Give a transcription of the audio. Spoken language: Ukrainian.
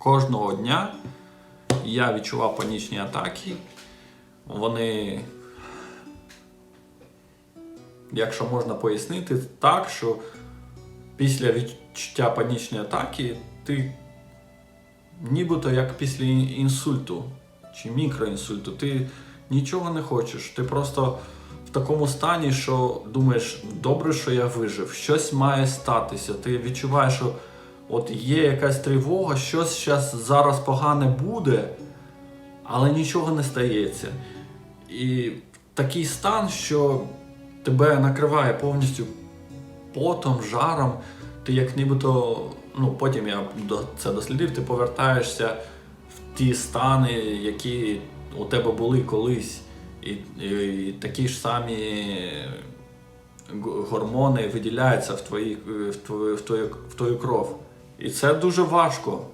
кожного дня я відчував панічні атаки. Вони, якщо можна пояснити, так, що після відчуття панічної атаки ти нібито як після інсульту чи мікроінсульту, ти нічого не хочеш. Ти просто в такому стані, що думаєш, добре, що я вижив, щось має статися. Ти відчуваєш, що от є якась тривога, щось щас зараз погане буде, але нічого не стається. І такий стан, що тебе накриває повністю потом, жаром, ти як нібито, ну потім я це дослідив, ти повертаєшся в ті стани, які у тебе були колись, і, і, і такі ж самі гормони виділяються в, твої, в, твою, в, твою, в твою кров. І це дуже важко.